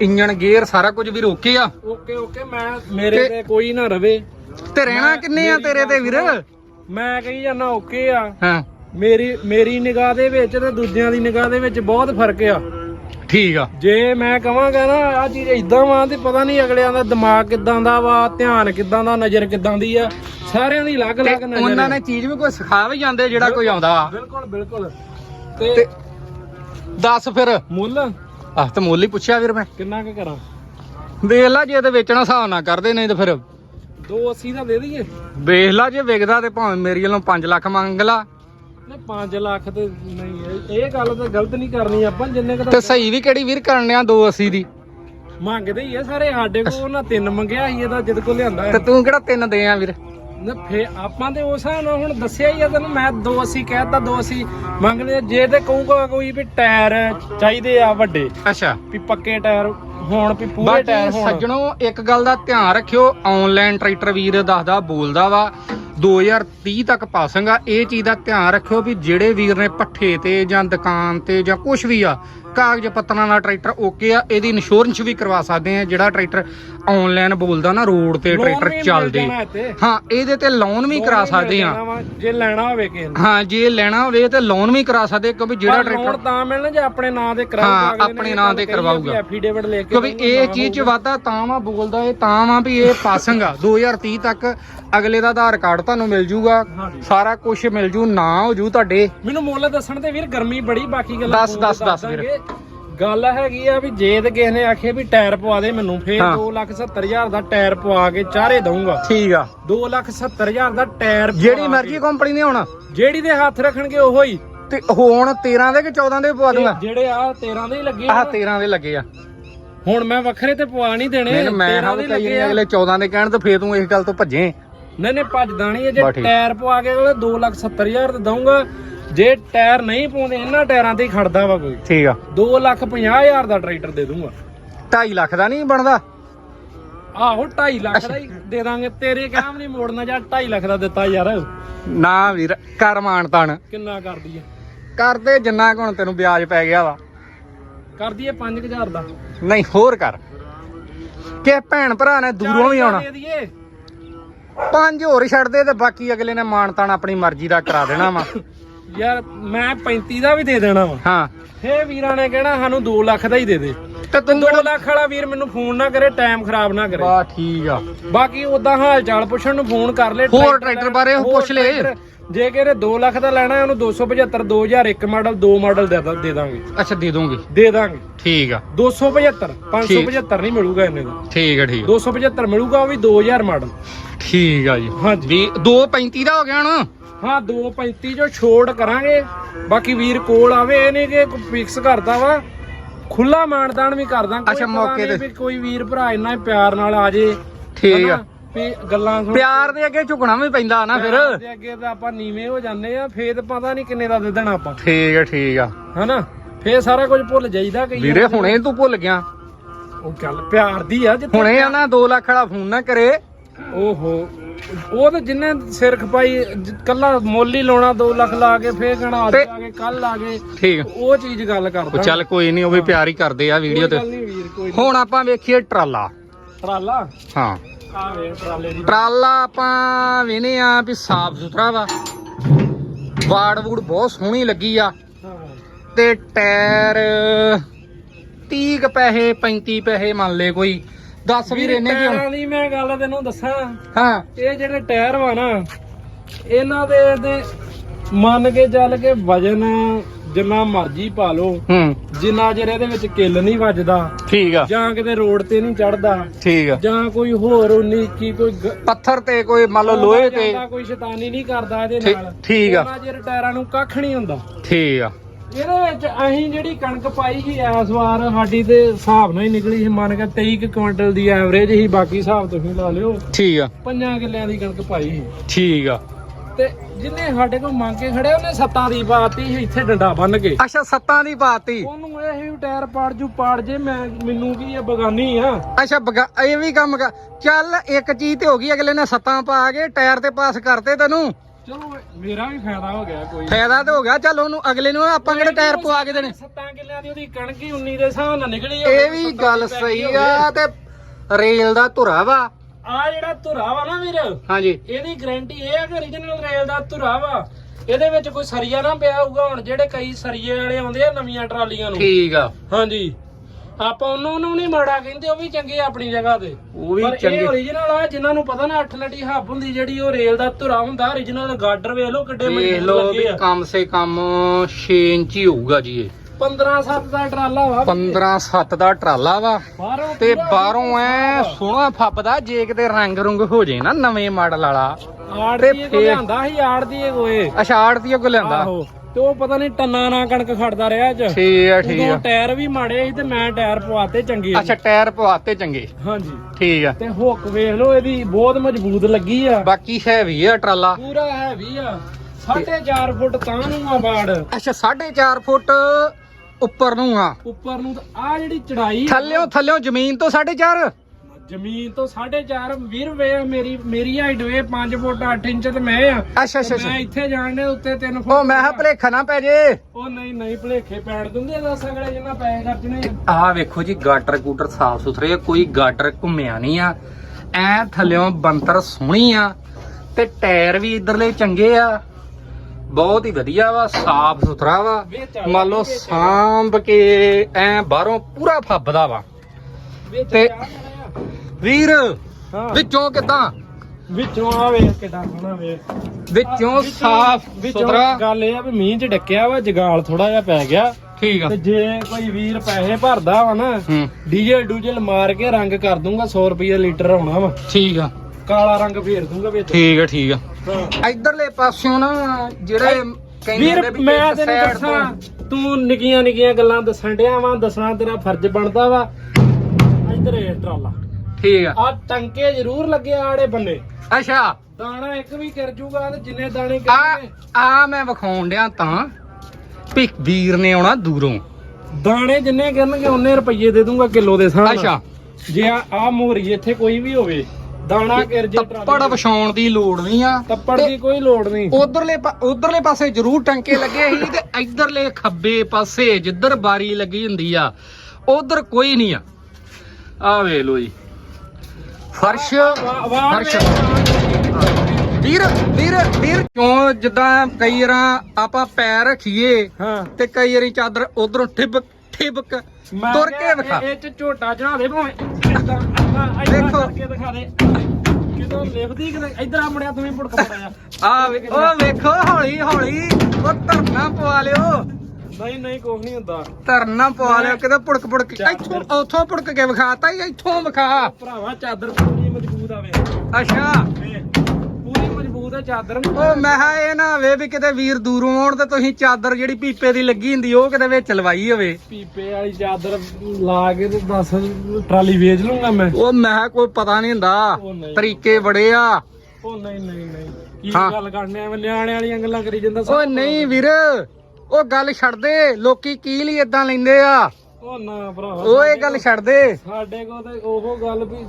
ਇੰਜਣ ਗੇਅਰ ਸਾਰਾ ਕੁਝ ਵੀ ਰੋਕੇ ਆ। ਓਕੇ ਓਕੇ ਮੈਂ ਮੇਰੇ ਤੇ- ਤੇ ਕੋਈ ਨਾ ਰਵੇ। ਤੇ ਰਹਿਣਾ ਕਿੰਨੇ ਆ ਤੇਰੇ ਤੇ ਵੀਰ? ਮੈਂ ਕਹੀ ਜਾਂਦਾ ਓਕੇ ਆ। ਹਾਂ। ਮੇਰੀ ਮੇਰੀ ਨਿਗਾਹ ਦੇ ਵਿੱਚ ਤੇ ਦੂਜਿਆਂ ਦੀ ਨਿਗਾਹ ਦੇ ਵਿੱਚ ਬਹੁਤ ਫ਼ਰਕ ਆ। ਠੀਕ ਆ। ਜੇ ਮੈਂ ਕਹਾਂਗਾ ਨਾ ਆ ਚੀਜ਼ ਇਦਾਂ ਵਾ ਤੇ ਪਤਾ ਨਹੀਂ ਅਗਲਿਆਂ ਦਾ ਦਿਮਾਗ ਕਿਦਾਂ ਦਾ ਵਾ ਧਿਆਨ ਕਿਦਾਂ ਦਾ ਨਜ਼ਰ ਕਿਦਾਂ ਦੀ ਆ। ਸਾਰਿਆਂ ਦੀ ਅਲੱਗ-ਅਲੱਗ ਨਜ਼ਰ ਉਹਨਾਂ। ਨੇ ਚੀਜ਼ ਵੀ ਕੋਈ ਸਿਖਾ ਵੀ ਜਾਂਦੇ ਜਿਹੜਾ ਕੋਈ ਆਉਂਦਾ ਬਿਲਕੁਲ ਬਿਲਕੁਲ। ਤੇ ਦੱਸ ਫਿਰ। ਮੁੱਲ? ਆਹ ਤੇ ਮੁੱਲ ਹੀ ਪੁੱਛਿਆ ਵੀਰ ਮੈਂ। ਕਿੰਨਾ ਕੁ ਕਰਾਂ? ਵੇਖ ਲਾ ਜੇ ਤੇ ਵੇਚਣਾ ਹਿਸਾਬ ਨਾ ਕਰਦੇ ਨਹੀਂ ਤੇ ਫਿਰ 280 ਦਾ ਦੇ ਦਈਏ। ਵੇਖ ਲਾ ਜੇ ਵਿਕਦਾ ਤੇ ਭਾਵੇਂ ਮੇਰੀ ਵੱਲੋਂ 5 ਲੱਖ ਮੰਗ ਲਾ। ਨਹੀਂ 5 ਲੱਖ ਤੇ ਨਹੀਂ ਇਹ- ਇਹ ਗੱਲ ਤਾਂ ਗਲਤ ਨਹੀਂ ਕਰਨੀ ਆਪਾਂ ਜਿੰਨੇ ਕੁ ਤੇ ਸਹੀ ਵੀ ਕਿਹੜੀ ਵੀਰ ਕਰਨਿਆ 280 ਦੀ ਮੰਗਦੇ ਹੀ ਆ ਸਾਰੇ ਸਾਡੇ ਕੋਲ ਉਹਨਾਂ ਤਿੰਨ ਮੰਗਿਆ ਸੀ ਇਹਦਾ ਜਦ ਕੋ ਲਿਆਂਦਾ ਤੇ ਤੂੰ ਕਿਹੜਾ ਤਿੰਨ ਦੇ ਆ ਵੀਰ? ਨਾ ਫੇ ਆਪਾਂ ਤੇ ਉਸ ਨਾਲ ਹੁਣ ਦੱਸਿਆ ਹੀ ਆ ਤੈਨੂੰ ਮੈਂ 280 ਕਹਿਤਾ 280 ਮੰਗਦੇ ਆ। ਜੇ ਤੇ ਕਹੂਗਾ ਕੋਈ ਵੀ ਟਾਇਰ ਚਾਹੀਦੇ ਆ ਵੱਡੇ ਅੱਛਾ। ਵੀ ਪੱਕੇ ਟਾਇਰ ਹੋਣ ਵੀ ਪੂਰੇ ਬਾਕੀ ਟਾਇਰ ਹੋਣ। ਸੱਜਣੋ ਇੱਕ ਗੱਲ ਦਾ ਧਿਆਨ ਰੱਖਿਓ ਆਨਲਾਈਨ ਟਰੈਕਟਰ ਵੀਰ ਦੱਸਦਾ ਬੋਲਦਾ ਵਾ 2030 ਤੱਕ ਪਾਸਿੰਗ ਆ। ਇਹ ਚੀਜ਼ ਦਾ ਧਿਆਨ ਰੱਖਿਓ ਵੀ ਜਿਹੜੇ ਵੀਰ ਨੇ ਪੱਠੇ ਤੇ ਜਾਂ ਦੁਕਾਨ ਤੇ ਜਾਂ ਕੁਝ ਵੀ ਆ ਕਾਗਜ਼ ਪੱਤਰਾਂ ਨਾਲ ਟਰੈਕਟਰ ਓਕੇ ਆ ਇਹਦੀ ਇੰਸ਼ੋਰੈਂਸ ਵੀ ਕਰਵਾ ਸਕਦੇ ਆ ਜਿਹੜਾ ਟਰੈਕਟਰ ਆਨਲਾਈਨ ਬੋਲਦਾ ਨਾ ਰੋਡ ਤੇ ਟਰੈਕਟਰ ਚੱਲਦੇ। ਹਾਂ ਇਹਦੇ ਤੇ ਲੋਨ ਵੀ ਕਰਾ ਸਕਦੇ ਆ ਜੇ ਲੈਣਾ ਹੋਵੇ ਕਿਸੇ ਨੇ ਹਾਂ ਜੇ ਲੈਣਾ ਹੋਵੇ ਤੇ ਲੋਨ ਵੀ ਕਰਾ ਸਕਦੇ ਕਿਉਂਕਿ ਜਿਹੜਾ ਟਰੈਕਟਰ ਤਾਂ ਮਿਲਣਾ ਜੇ ਆਪਣੇ ਨਾਂ ਤੇ ਕਰਾਊਗਾ ਹਾਂ, ਆਪਣੇ ਨਾਂ ਤੇ ਕਰਵਾਊਗਾ। ਐਫੀਡੇਵਿਟ ਲੈ ਕੇ ਕਿਉਂਕਿ ਇਹ ਚੀਜ਼। ਵਾਧਾ ਤਾਂ ਵਾ ਬੋਲਦਾ ਇਹ ਤਾਂ ਵਾ ਵੀ ਇਹ ਪਾਸਿੰਗ ਆ 2030 ਤੱਕ ਅਗਲੇ ਦਾ ਆਧਾਰ ਕਾਰਡ ਤੁਹਾਨੂੰ ਮਿਲ ਜੂਗਾ। ਸਾਰਾ ਕੁਝ ਮਿਲ ਜੂ ਨਾ ਹੋ ਜੂ ਤੁਹਾਡੇ ਮੈਨੂੰ ਮੁੱਲ ਦੱਸਣ ਤੇ ਵੀਰ ਗਰਮੀ ਬੜੀ ਬਾਕੀ ਗੱਲਾਂ ਦੱਸ, ਦੱਸ, ਦੱਸ ਵੀਰ। ਗੱਲ ਹੈਗੀ ਆ ਵੀ ਜੇ ਤੇ ਕਿਸੇ ਨੇ ਆਖੇ ਵੀ ਟਾਇਰ ਪਵਾ ਦੇ ਮੈਨੂੰ ਫੇਰ ਹਾਂ। 270000 ਦਾ ਟਾਇਰ ਪਵਾ ਕੇ ਚਾਰੇ ਦਊਂਗਾ ਠੀਕ ਆ 270000 ਦਾ ਟਾਇਰ ਪਵਾ ਜਿਹੜੀ। ਮਰਜ਼ੀ ਕੰਪਨੀ ਨੇ ਹੋਣਾ ਜਿਹੜੀ ਦੇ ਹੱਥ ਰੱਖਣਗੇ ਉਹੋ ਹੀ ਤੇ ਹੁਣ 13 ਦੇ ਕਿ 14 ਦੇ ਪਵਾ ਦੂੰਗਾ ਜਿਹੜੇ ਆ 13 ਦੇ ਹੀ ਲੱਗੇ ਆਹ ਆ। 13 ਦੇ ਲੱਗੇ ਆ ਹੁਣ ਮੈਂ ਵੱਖਰੇ ਤੇ ਪਵਾ ਨਹੀਂ ਦੇਣੇ ਨਹੀਂ ਮੈਂ 13 ਹਾਂ ਦੇ ਕਈ ਲੱਗੇ ਆ। ਅਗਲੇ 14 ਦੇ ਕਹਿਣ ਤੇ ਫੇਰ ਤੂੰ ਇਸ ਗੱਲ ਤੋਂ ਭੱਜੇ ਨਹੀਂ ਨਹੀਂ ਭੱਜਦਾ ਨਹੀਂ ਜੇ ਬਸ ਠੀਕ। ਟਾਇਰ ਪਵਾ ਕੇ ਉਹਦੇ 270000 ਤੇ ਦਊਂਗਾ ਜੇ ਟਾਇਰ ਨਹੀਂ ਪਾਉਂਦੇ ਇਹਨਾਂ ਟਾਇਰਾਂ ਤੇ ਹੀ ਖੜਦਾ ਵਾ ਕੋਈ। ਠੀਕ ਆ। 250000 ਦਾ ਟਰੈਕਟਰ ਦੇ ਦੂੰਗਾ। 2.5 ਲੱਖ ਦਾ ਨਹੀਂ ਬਣਦਾ? ਆਹੋ 2.5 ਲੱਖ ਦਾ ਹੀ ਦੇ ਦਾਂਗੇ। ਤੇਰੇ ਕਾਮ ਨਹੀਂ ਮੋੜਨਾ ਜਾਂ 2.5 ਲੱਖ ਦਾ ਦਿੱਤਾ ਯਾਰ। ਨਾ ਵੀਰ ਕਰ ਤਾਣ। ਕਿੰਨਾ ਕਰਦੀ ਹੈ ਕਰਦੇ ਜਿੰਨਾ ਕੁ ਹੁਣ ਤੈਨੂੰ ਵਿਆਜ ਪੈ ਗਿਆ ਵਾ। ਕਰਦੀ ਹੈ 5000 ਦਾ। ਨਹੀਂ ਹੋਰ ਕਰ। ਕਿ ਭੈਣ ਭਰਾ ਨੇ ਦੂਰੋਂ ਵੀ ਆਉਣਾ। ਦੇ ਪੰਜ ਹੋਰ ਛੱਡਦੇ ਤੇ ਬਾਕੀ ਅਗਲੇ ਨੇ ਮਾਣ ਤਾਣ ਆਪਣੀ ਮਰਜ਼ੀ ਦਾ ਕਰਾ ਦੇਣਾ ਵਾ। ਯਾਰ ਮੈਂ 35 ਦਾ ਵੀ ਦੇ ਦੇਣਾ ਵਾ। ਹਾਂ। ਫੇ ਵੀਰਾਂ ਨੇ ਕਹਿਣਾ ਸਾਨੂੰ 2 ਲੱਖ ਦਾ ਹੀ ਦੇ ਦੇ। ਤੇ ਤੂੰ 2 ਲੱਖ ਵਾਲਾ ਵੀਰ ਮੈਨੂੰ ਫੋਨ ਨਾ ਕਰੇ ਟਾਈਮ ਖਰਾਬ ਨਾ ਕਰੇ। ਬਾ ਠੀਕ ਆ। ਬਾਕੀ ਉਦਾਂ ਹਾਲ ਚਾਲ ਪੁੱਛਣ ਨੂੰ ਫੋਨ ਕਰ ਲੈ ਹੋਰ ਟਰੈਕਟਰ ਬਾਰੇ ਪੁੱਛ ਲੈ। ਜੇ ਕਿਹੜੇ 2 ਲੱਖ ਦਾ ਲੈਣਾ ਹੈ, ਉਹਨੂੰ 275 2001 ਮਾਡਲ 2 ਮਾਡਲ ਦੇ ਦਾਂ- ਦੇ ਦਾਂਗੇ। ਅੱਛਾ ਦੇ ਦੂੰਗੀ। ਦੇ ਦਾਂਗੇ। ਠੀਕ ਆ। 275 575 ਨਹੀਂ ਮਿਲੂਗਾ ਇੰਨੇ ਦਾ। ਠੀਕ ਆ ਠੀਕ ਆ। 275 ਮਿਲੂਗਾ ਉਹ ਵੀ 2000 ਮਾਡਲ। ਠੀਕ ਆ ਜੀ। ਹਾਂਜੀ। ਵੀ 235 ਦਾ ਹੋ ਗਿਆ ਹੁਣ। ਹਾਂ 235 ਜੋ ਛੋੜ ਕਰਾਂਗੇ। ਬਾਕੀ ਵੀਰ ਕੋਲ ਆਵੇ ਇਹ ਨਹੀਂ ਕਿ ਫਿਕਸ ਕਰਦਾ ਵਾ। ਖੁੱਲਾ ਮਾਨਦਾਨ ਵੀ ਕਰਦਾ। ਅੱਛਾ, ਮੌਕੇ ਤੇ। ਕੋਈ ਵੀਰ ਭਰਾ ਇੰਨਾ ਪਿਆਰ ਨਾਲ ਆ ਜੇ। ਠੀਕ ਆ। ਵੀ ਗੱਲਾਂ ਸੁਣ ਪਿਆਰ ਦੇ ਅੱਗੇ ਝੁਕਣਾ ਵੀ ਪੈਂਦਾ ਨਾ ਫਿਰ। ਦੇ ਅੱਗੇ ਤਾਂ ਆਪਾਂ ਨੀਵੇਂ ਹੋ ਜਾਂਦੇ ਆ। ਫੇਰ ਪਤਾ ਨਹੀਂ ਕਿੰਨੇ ਦਾ ਦੇ ਦੇਣਾ ਆਪਾਂ। ਠੀਕ ਆ ਠੀਕ ਆ। ਹਨਾ? ਫੇਰ ਸਾਰਾ ਕੁਝ ਭੁੱਲ ਜਾਈਦਾ ਕਈ ਵੀਰੇ ਹੁਣੇ ਤੂੰ ਭੁੱਲ ਗਿਆ। ਉਹ ਗੱਲ ਪਿਆਰ ਦੀ ਆ ਜਿੱਥੇ ਹੁਣੇ ਆ ਨਾ 2 ਲੱਖ ਵਾਲਾ ਫੋਨ ਨਾ ਕਰੇ। ਓਹੋ। ਉਹ ਤਾਂ ਜਿੰਨੇ ਸਿਰ ਖਪਾਈ ਜ- ਕੱਲਾ ਮੁੱਲ ਹੀ ਲਾਉਣਾ 2 ਲੱਖ ਲਾ ਕੇ ਫੇਰ ਕਹਣਾ ਅੱਜ ਤੇ- ਆ ਕੇ ਕੱਲ ਆ ਗਏ। ਠੀਕ। ਉਹ ਚੀਜ਼ ਗੱਲ ਕਰਦਾ। ਉਹ ਚੱਲ ਕੋਈ ਨਹੀਂ ਉਹ ਵੀ ਪਿਆਰ ਹੀ ਕਰਦੇ ਆ ਵੀਡੀਓ ਤੇ। ਕੋਈ ਗੱਲ ਨੀ ਵੀਰ ਕੋਈ ਨੀ। ਹੁਣ ਆਪਾਂ ਵੇਖੀਏ ਟਰਾਲਾ। ਟਰਾਲਾ? ਹਾਂ। ਆ ਵੇ ਟਰਾਲੇ ਦੀ। ਟਰਾਲਾ ਆਪਾਂ ਵੇਨੇ ਆ ਵੀ ਸਾਫ਼ ਸੁਥਰਾ ਵਾ। ਵਾੜ ਵੂੜ ਬਹੁਤ ਸੋਹਣੀ ਲੱਗੀ ਆ। ਹਾਂ। ਤੇ ਟਾਇਰ 30 ਕ ਪੈਸੇ 35 ਪੈਸੇ ਮੰਨ ਲੈ ਕੋਈ। ਦੱਸ ਵੀਰ ਇਹਨੇ ਕੀ ਹੁਣ ਟਾਇਰਾਂ ਦੀ ਮੈਂ ਗੱਲ ਤੈਨੂੰ ਦੱਸਾਂ। ਹਾਂ। ਇਹ ਜਿਹੜੇ ਟਾਇਰ ਵਾ ਨਾ ਇਹਨਾਂ ਦੇ ਤੇ ਮੰਨ ਕੇ ਚੱਲ ਕੇ ਵਜਨ ਜਿੰਨਾ ਮਰਜ਼ੀ ਪਾ ਲਓ ਹੂੰ। ਜਿੰਨਾ ਚਿਰ ਇਹਦੇ ਵਿੱਚ ਕਿੱਲ ਨਹੀਂ ਵੱਜਦਾ ਠੀਕ ਆ। ਜਾਂ ਕਿਤੇ ਰੋਡ ਤੇ ਨਹੀਂ ਚੜਦਾ ਠੀਕ ਆ। ਜਾਂ ਕੋਈ ਹੋਰ ਉਨੀ ਕੀ ਕੋਈ ਗ- ਪੱਥਰ ਤੇ ਕੋਈ ਮੰਨ ਲਓ ਲੋਹੇ ਤੇ। ਜਾਂਦਾ, ਕੋਈ ਸ਼ੈਤਾਨੀ ਨਹੀਂ ਕਰਦਾ ਇਹਦੇ ਠੀ- ਨਾਲ। ਠੀਕ ਆ। ਉਹਨਾਂ ਚਿਰ ਟਾਇਰਾਂ ਨੂੰ ਕੱਖ ਨਹੀਂ ਹੁੰਦਾ। ਠੀਕ ਆ। ਇਹਦੇ ਵਿੱਚ ਅਸੀਂ ਜਿਹੜੀ ਕਣਕ ਪਾਈ ਸੀ ਇਸ ਵਾਰ ਸਾਡੀ ਤੇ ਹਿਸਾਬ ਨਾਲ ਹੀ ਨਿਕਲੀ ਸੀ ਮੰਨ ਕੇ 23 ਕੁ ਕੁਇੰਟਲ ਦੀ ਐਵਰੇਜ ਸੀ ਬਾਕੀ ਹਿਸਾਬ ਤੁਸੀਂ ਲਾ ਲਿਓ। ਠੀਕ ਆ। ਪੰਜਾਂ ਕਿੱਲਿਆਂ ਦੀ ਕਣਕ ਪਾਈ ਸੀ। ਠੀਕ ਆ। ਤੇ ਜਿੰਨੇ ਸਾਡੇ ਕੋਲ ਮੰਗ ਕੇ ਖੜੇ ਉਹਨੇ ਸੱਤਾਂ ਦੀ ਪਾਤੀ ਸੀ ਇੱਥੇ ਡੰਡਾ ਬੰਨ ਕੇ। ਅੱਛਾ ਸੱਤਾਂ ਦੀ ਬਾਤੀ ਉਹਨੂੰ ਇਹ ਵੀ ਟਾਇਰ ਪਾੜ ਜੂ ਪਾੜ ਜੇ ਮੈਂ ਮੈਨੂੰ ਕੀ ਇਹ ਬਗਾਨੀ ਆ। ਅੱਛਾ ਬਗਾ- ਇਹ ਵੀ ਕੰਮ ਕਰ ਚੱਲ ਇੱਕ ਚੀਜ਼ ਤੇ ਹੋ ਗਈ ਅਗਲੇ ਨੇ ਸੱਤਾਂ ਪਾ ਕੇ ਟਾਇਰ ਤੇ ਪਾਸ ਕਰਤੇ ਤੈਨੂੰ। ਚਲੋ ਮੇਰਾ ਵੀ ਫਾਇਦਾ ਹੋ ਗਿਆ ਕੋਈ। ਫਾਇਦਾ ਤੇ ਹੋ ਗਿਆ ਚੱਲ ਉਹਨੂੰ ਅਗਲੇ ਨੂੰ ਆਪਾਂ ਕਿਹੜੇ ਟਾਇਰ ਪਵਾ ਕੇ ਦੇਣੇ? ਸੱਤਾਂ ਕਿੱਲਿਆਂ ਦੀ ਉਹਦੀ ਕਣਕ ਹੀ 19 ਦੇ ਹਿਸਾਬ ਨਾਲ ਨਿਕਲੀ ਇਹ ਵੀ ਗੱਲ ਸਹੀ ਆ। ਤੇ ਰੇਲ ਦਾ ਧੁਰਾ ਵਾ। ਆ ਜਿਹੜਾ ਧੁਰਾ ਵਾ ਨਾ ਵੀਰ ਹਾਂਜੀ। ਇਹਦੀ ਗਾਰੰਟੀ ਇਹ ਆ ਕਿ origignal ਰੇਲ ਦਾ ਧੁਰਾ ਵਾ। ਇਹਦੇ ਵਿੱਚ ਕੋਈ ਸਰੀਆ ਨਾ ਪਿਆ ਹੋਊਗਾ ਹੁਣ ਜਿਹੜੇ ਕਈ ਸਰੀਏ ਵਾਲੇ ਆਉਂਦੇ ਆ ਨਵੀਆਂ ਟਰਾਲੀਆਂ ਨੂੰ। ਠੀਕ ਆ। ਹਾਂਜੀ। ਆਪਾਂ ਉਹਨੂੰ ਨੂੰ ਨਹੀਂ ਮਾੜਾ ਕਹਿੰਦੇ ਉਹ ਵੀ ਚੰਗੇ ਆ ਆਪਣੀ ਜਗ੍ਹਾ ਤੇ। ਉਹ ਵੀ ਪਰ ਚੰਗੇ। ਇਹ origignal ਆ ਜਿਨ੍ਹਾਂ ਨੂੰ ਪਤਾ ਨਾ 8 ਲੱਟੀ ਹੱਬ ਹੁੰਦੀ ਜਿਹੜੀ ਉਹ ਰੇਲ ਦਾ ਧੁਰਾ ਹੁੰਦਾ origignal ਗਾਰਡਰ ਵੇਖ ਲਓ ਕਿੱਡੇ ਵੇਖ ਮਜ਼ਬੂਤ ਲਓ ਲੱਗੇ ਵੀ ਆ। ਕਮ ਸੇ ਕਮ 6 ਇੰਚ ਹੀ ਹੋਊਗਾ ਜੀ ਇਹ। 15 7 ਦਾ ਟਰਾਲਾ ਵਾ। 15 7 ਦਾ ਟਰਾਲਾ ਵਾ ਬਾਹਰੋਂ ਤੇ ਪੂਰਾ ਬਾਹਰੋਂ ਐ ਸੋਹਣਾ ਫੱਬਦਾ ਜੇ ਕਿਤੇ ਰੰਗ ਰੁੰਗ ਹੋ ਜੇ ਨਾ ਨਵੇਂ ਮਾਡਲ ਵਾਲਾ। ਆੜ ਤੇ ਦੀ ਕੋ ਫੇਰ- ਲਿਆਂਦਾ ਸੀ ਆੜ ਦੀ ਕੋਏ ਅਸ਼ਾੜ ਦੀ ਕੋ ਲਿਆਂਦਾ ਆਹੋ। ਤੇ ਉਹ ਪਤਾ ਨਹੀਂ ਟੰਨਾ ਨਾ ਕਣਕ ਖੜਦਾ ਰਿਹਾ ਅੱਜ। ਠੀਕ ਆ ਠੀਕ ਉਦੋਂ ਆ। ਟਾਇਰ ਵੀ ਮਾੜੇ ਸੀ ਤੇ ਮੈਂ ਟਾਇਰ ਪਵਾਤੇ ਚੰਗੇ ਅੱਛਾ ਟਾਇਰ ਪਵਾਤੇ ਚੰਗੇ। ਹਾਂਜੀ। ਠੀਕ ਆ। ਤੇ ਹੁੱਕ ਵੇਖ ਲਓ ਇਹਦੀ ਬਹੁਤ ਮਜ਼ਬੂਤ ਲੱਗੀ ਆ। ਬਾਕੀ ਹੈਵੀ ਆ ਟਰਾਲਾ। ਪੂਰਾ ਹੈਵੀ ਆ। 4.5 ਫੁੱਟ ਤਾਂ ਨੂੰ ਆ ਬਾੜ। ਅੱਛਾ 4.5 ਫੁੱਟ ਉੱਪਰ ਨੂੰ ਆ। ਉੱਪਰ ਨੂੰ ਆ ਜਿਹੜੀ ਚੜਾਈ ਥੱਲਿਓਂ ਥੱਲਿਓਂ ਜ਼ਮੀਨ ਤੋਂ 4.5 ਜ਼ਮੀਨ ਤੋਂ 4.5 ਵੀਰ ਵੇ ਮੇਰੀ ਮੇਰੀ ਹਾਈਟ ਵੇ 5 ਫੁੱਟ 8 ਇੰਚ ਤੇ ਮੈਂ ਆ। ਅੱਛਾ ਅੱਛਾ ਅੱਛਾ। ਮੈਂ ਇੱਥੇ ਜਾਣ ਦੇ ਉੱਤੇ 3 ਫੁੱਟ ਉਹ ਮੈਂ ਕਿਹਾ ਭਲੇਖਾ ਨਾ ਪੈ ਜੇ। ਉਹ ਨਹੀਂ ਨਹੀਂ ਭਲੇਖੇ ਪੈਣ ਦਿੰਦੇ ਦੱਸ ਅਗਲੇ ਜਿੰਨਾ ਪੈਸੇ ਖਰਚਣੇ ਆ। ਆਹ ਵੇਖੋ ਜੀ ਗਾਟਰ ਗੂਟਰ ਸਾਫ਼ ਸੁਥਰੇ ਆ ਕੋਈ ਗਾਟਰ ਘੁੰਮਿਆ ਨਹੀਂ ਆ। ਐ ਥੱਲਿਓਂ ਬੰਤਰ ਸੋਹਣੀ ਆ ਤੇ ਟਾਇਰ ਵੀ ਇਧਰਲੇ ਚੰਗੇ ਆ। ਬਹੁਤ ਹੀ ਵਧੀਆ ਵਾ ਸਾਫ਼ ਸੁਥਰਾ ਵਾ। ਮੰਨ ਲਓ ਸਾਂਭ ਕੇ ਐ ਬਾਹਰੋਂ ਪੂਰਾ ਫੱਬਦਾ ਵਾ। ਵਿੱਚ ਤੇ- ਚਾਹ। ਵੀਰ ਹਾਂ। ਵਿੱਚੋਂ ਕਿਦਾਂ? ਵਿੱਚੋਂ ਆ ਵੇਖ ਕਿੱਡਾ ਸੋਹਣਾ ਵੇਖ। ਵਿੱਚੋਂ ਸਾਫ਼ ਸੁਥਰਾ। ਗੱਲ ਇਹ ਆ ਵੀ ਮੀਂਹ ਚ ਡੱਕਿਆ ਵਾ ਜਗਾਲ ਥੋੜਾ ਜਿਹਾ ਪੈ ਗਿਆ। ਠੀਕ ਆ। ਤੇ ਜੇ ਕੋਈ ਵੀਰ ਪੈਸੇ ਭਰਦਾ ਵਾ ਨਾ ਡੀਜ਼ਲ ਡੂਜਲ ਮਾਰ ਕੇ ਰੰਗ ਕਰ ਦੂੰਗਾ 100 ਰੁਪਏ ਲੀਟਰ ਹੋਣਾ ਵਾ। ਠੀਕ ਆ। ਕਾਲਾ ਰੰਗ ਫੇਰ ਦੂੰਗਾ ਵਿੱਚ। ਠੀਕ ਆ ਠੀਕ ਆ। ਇਧਰਲੇ ਪਾਸਿਓਂ ਨਾ ਜਿਹੜੇ ਕਹਿੰਦੇ ਵੀ ਮੈਂ ਤੈਨੂੰ ਦੱਸਾਂ ਤੂੰ ਨਿੱਕੀਆਂ ਨਿੱਕੀਆਂ ਗੱਲਾਂ ਦੱਸਣ ਡਿਆ ਵਾ ਦੱਸਣਾ ਤੇਰਾ ਫਰਜ਼ ਬਣਦਾ ਵਾ। ਇੱਧਰ ਇਹ ਟਰਾਲਾ। ਠੀਕ ਆ। ਆ ਟੰਕੇ ਜ਼ਰੂਰ ਲੱਗੇ ਆੜੇ ਬੰਨੇ। ਅੱਛਾ। ਦਾਣਾ ਇੱਕ ਵੀ ਕਰ ਜੂਗਾ ਤੇ ਜਿੰਨੇ ਦਾਣੇ ਆ ਕਰਨਗੇ ਆ ਮੈਂ ਵਿਖਾਉਣ ਡਿਆ ਤਾਂ ਵੀ ਵੀਰ ਨੇ ਆਉਣਾ ਦੂਰੋਂ। ਦਾਣੇ ਜਿੰਨੇ ਕਰਨਗੇ ਉਹਨੇ ਰੁਪਏ ਦੇ ਦੂੰਗਾ ਕਿਲੋ ਦੇ ਹਿਸਾਬ ਨਾਲ ਅੱਛਾ। ਜੇ ਆ ਆ ਮੋਹਰੀ ਇੱਥੇ ਕੋਈ ਵੀ ਹੋਵੇ ਦਾਣਾ ਕਰ ਜੇ ਤੱਪੜ ਵਿਛਾਉਣ ਦੀ ਲੋੜ ਨਹੀਂ ਆ। ਤੱਪੜ ਦੀ ਕੋਈ ਲੋੜ ਨਹੀਂ। ਉਧਰਲੇ ਉਧਰਲੇ ਪਾਸੇ ਜ਼ਰੂਰ ਟੰਕੇ ਲੱਗੇ ਸੀ ਤੇ ਇਧਰਲੇ ਖੱਬੇ ਪਾਸੇ ਜਿੱਧਰ ਬਾਰੀ ਲੱਗੀ ਹੁੰਦੀ ਆ ਉਧਰ ਕੋਈ ਨਹੀਂ ਆ। ਆ ਵੇ ਲੋ ਜੀ। ਫਰਸ਼ ਫਰਸ਼। ਵੀਰ ਵੀਰ ਵੀਰ। ਕਿਉਂ ਜਿੱਦਾਂ ਕਈ ਵਾਰਾਂ ਆਪਾਂ ਪੈਰ ਰੱਖੀਏ ਹਾਂ। ਤੇ ਕਈ ਵਾਰੀ ਚਾਦਰ ਉਧਰੋਂ ਠਿਬਕ ਠਿਬਕ ਤੁਰ ਕੇ ਵਿਖਾ। ਇਹ ਚ ਝੋਟਾ ਚੜਾ ਦੇ ਭਾਵੇਂ। ਦੇਖੋ। ਦਿਖਾ ਦੇ। ਕਿਦੋਂ ਲਿਫਦੀ ਕਿਤੇ ਇਧਰ ਆ ਮੁੜਿਆ ਤੂੰ ਵੀ ਪੁੜਕ ਪੜਿਆ ਆ ਵੇਖੋ ਹੌਲੀ ਹੌਲੀ ਉਹ ਧਰਨਾ ਪਵਾ ਲਿਓ। ਨਹੀਂ ਨਹੀਂ ਕੁਝ ਨਹੀਂ ਹੁੰਦਾ। ਧਰਨਾ ਪਵਾ ਲਿਓ ਕਿਤੇ ਪੁੜਕ ਪੁੜਕ। ਇੱਥੋਂ ਉੱਥੋਂ ਪੁੜਕ ਕੇ ਵਿਖਾਤਾ ਹੀ ਇੱਥੋਂ ਵਿਖਾ। ਭਰਾਵਾ ਚਾਦਰ ਪੂਰੀ ਮਜ਼ਬੂਤ ਆਵੇ ਅੱਛਾ। ਪੂਰੀ ਮਜ਼ਬੂਤ ਹੈ ਚਾਦਰ ਉਹ ਮੈਂ ਕਿਹਾ ਇਹ ਨਾ ਹੋਵੇ ਵੀ ਕਿਤੇ ਵੀਰ ਦੂਰੋਂ ਆਉਣ ਤੇ ਤੁਸੀਂ ਚਾਦਰ ਜਿਹੜੀ ਪੀਪੇ ਦੀ ਲੱਗੀ ਹੁੰਦੀ ਉਹ ਕਿਤੇ ਵਿੱਚ ਲਵਾਈ ਹੋਵੇ। ਪੀਪੇ ਵਾਲੀ ਚਾਦਰ ਲਾ ਕੇ ਤੇ ਦੱਸ ਟਰਾਲੀ ਵੇਚ ਲੂੰਗਾ ਮੈਂ। ਉਹ ਮੈਂ ਕਿਹਾ ਕੋਈ ਪਤਾ ਨਹੀਂ ਹੁੰਦਾ। ਤਰੀਕੇ ਬੜੇ ਆ। ਉਹ ਨਹੀਂ ਨਹੀਂ ਨਹੀਂ। ਕੀ। ਗੱਲ ਕਰਨੇ ਐਵੇਂ ਨਿਆਣੇ ਵਾਲੀਆਂ ਗੱਲਾਂ ਕਰੀ ਜਾਂਦਾ। ਓਏ ਨਹੀਂ ਵੀਰ। ਉਹ ਗੱਲ ਛੱਡ ਦੇ ਲੋਕੀ ਕੀ ਲਈ ਇਦਾਂ ਲੈਂਦੇ ਆ? ਉਹ ਨਾ ਭਰਾਵਾ ਉਹ ਇਹ ਗੱਲ ਛੱਡ ਦੇ। ਸਾਡੇ ਕੋਲ ਤੇ ਉਹ ਗੱਲ ਵੀ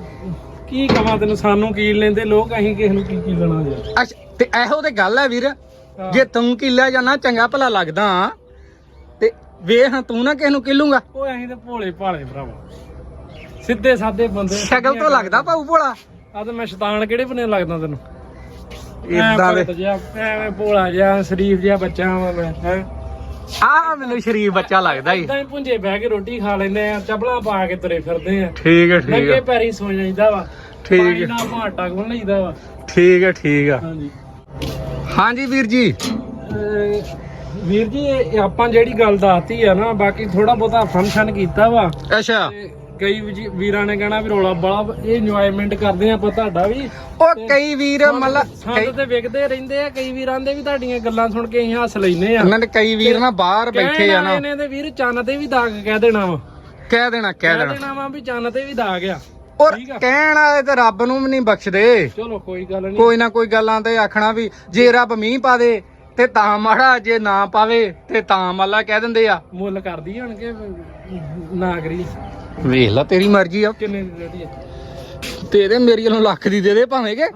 ਕੀ ਕਵਾਂ ਤੈਨੂੰ ਸਾਨੂੰ ਕੀ ਲੈਂਦੇ ਲੋਕ ਅਸੀਂ ਕਿਸੇ ਨੂੰ ਕੀ ਕੀ ਲੈਣਾ ਯਾਰ। ਅੱਛਾ ਤੇ ਇਹੋ ਤੇ ਗੱਲ ਹੈ ਵੀਰ ਜੇ ਤੂੰ ਕਿੱਲਾ ਜਾਣਾ ਚੰਗਾ ਭਲਾ ਲੱਗਦਾ। ਤੇ ਵੇਖ ਹਾਂ ਤੂੰ ਨਾ ਕਿਸੇ ਨੂੰ ਕਿਲੂਗਾ ਉਹ ਅਸੀਂ ਤੇ ਭੋਲੇ ਭਾਲੇ ਭਰਾਵਾ। ਸਿੱਧੇ ਸਾਦੇ ਬੰਦੇ ਸ਼ਕਲ ਤੋਂ ਲੱਗਦਾ ਭਾਊ ਭੋਲਾ? ਆ ਤੇ ਮੈਂ ਸ਼ੈਤਾਨ ਕਿਹੜੇ ਬਨੇ ਲੱਗਦਾ ਤੈਨੂੰ? ਇਦਾਂ ਦੇ। ਭਗਤ ਜਿਹਾ, ਐਵੇਂ ਭੋਲਾ ਜਿਹਾ ਸ਼ਰੀਫ ਜਿਹਾ ਬੱਚਾ ਵਾਂ ਮੈਂ ਹੈ? ਆ ਮੈਨੂੰ ਸ਼ਰੀਫ ਬੱਚਾ ਲੱਗਦਾ ਈ। ਇਦਾਂ ਹੀ ਪੁੰਜੇ ਬਹਿ ਕੇ ਰੋਟੀ ਖਾ ਲੈਂਦੇ ਆ ਚਪਲਾਂ ਪਾ ਕੇ ਤੁਰੇ ਫਿਰਦੇ ਆ। ਠੀਕ ਹੈ ਠੀਕ ਨੰਗੇ ਹੈ ਪੈਰੀ ਸੌ ਜਾਈਦਾ ਵਾ। ਠੀਕ ਪਾਣੀ। ਨਾਲ ਭਾਟਾ ਕੋਲ ਲਈਦਾ ਵਾ। ਠੀਕ ਹੈ ਠੀਕ ਆ। ਹਾਂਜੀ। ਹਾਂਜੀ ਵੀਰ ਜੀ। ਅਹ ਵੀਰ ਜੀ ਇਹ ਆਪਾਂ ਜਿਹੜੀ ਗੱਲ ਦੱਸਤੀ ਆ ਨਾ ਬਾਕੀ ਥੋੜਾ ਬਹੁਤਾ ਫੰਕਸ਼ਨ ਕੀਤਾ ਵਾ। ਅੱਛਾ। ਤੇ ਕਈ ਵੀ- ਵੀਰਾਂ ਨੇ ਕਹਿਣਾ ਵੀ ਰੋਲਾ ਬੜਾ ਇਹ ਇੰਜੋਇਮੈਂਟ ਕਰਦੇ ਆ ਆਪਾਂ ਤੁਹਾਡਾ ਵੀ। ਉਹ ਕਈ ਵੀਰ ਮਤਲਬ ਸਾਨੂੰ ਤੇ ਵਿਕਦੇ ਰਹਿੰਦੇ ਆ ਕਈ ਵੀਰਾਂ ਦੇ ਵੀ ਤੁਹਾਡੀਆਂ ਗੱਲਾਂ ਸੁਣ ਕੇ ਅਸੀਂ ਹੱਸ ਲੈਨੇ ਆ। ਉਹਨਾਂ ਦੇ ਕਈ ਵੀਰ ਨਾ ਬਾਹਰ ਬੈਠੇ ਆ ਨਾ। ਇਹਨੇ ਤੇ ਵੀਰ ਚੰਨ ਤੇ ਵੀ ਦਾਗ ਕਹਿ ਦੇਣਾ ਵਾ। ਕਹਿ ਦੇਣਾ ਕਹਿ ਕਹਿ ਦੇਣਾ। ਦੇਣਾ ਵਾ ਵੀ ਚੰਨ ਤੇ ਵੀ ਦਾਗ ਆ। ਔਰ ਠੀਕ ਆ। ਕਹਿਣ ਵਾਲੇ ਤੇ ਰੱਬ ਨੂੰ ਵੀ ਨਹੀਂ ਬਖਸ਼ਦੇ। ਚਲੋ ਕੋਈ ਗੱਲ ਨਹੀਂ ਕੋਈ ਨਾ ਕੋਈ ਗੱਲਾਂ ਤੇ ਆਖਣਾ ਵੀ ਜੇ ਰੱਬ ਮੀਂਹ ਪਾ ਦੇ ਤੇ ਤਾਂ ਮਾੜਾ ਜੇ ਨਾ ਪਾਵੇ ਤੇ ਤਾਂ ਮੱਲਾ ਕਹਿ ਦਿੰਦੇ ਆ। ਮੁੱਲ ਕਰਦੀ ਹਣ ਕਿ ਨਾ ਕਰੀ। ਵੇਖ ਲੈ ਤੇਰੀ ਮਰਜ਼ੀ ਆ। ਕਿੰਨੇ ਦੀ ਰੇਡੀ ਹੈ ਤੇਰੇ ਮੇਰੀ ਵੱਲੋਂ ਲੱਖ ਦੀ ਦੇ ਦੇ ਭਾਵੇਂ ਕਿ। ਆ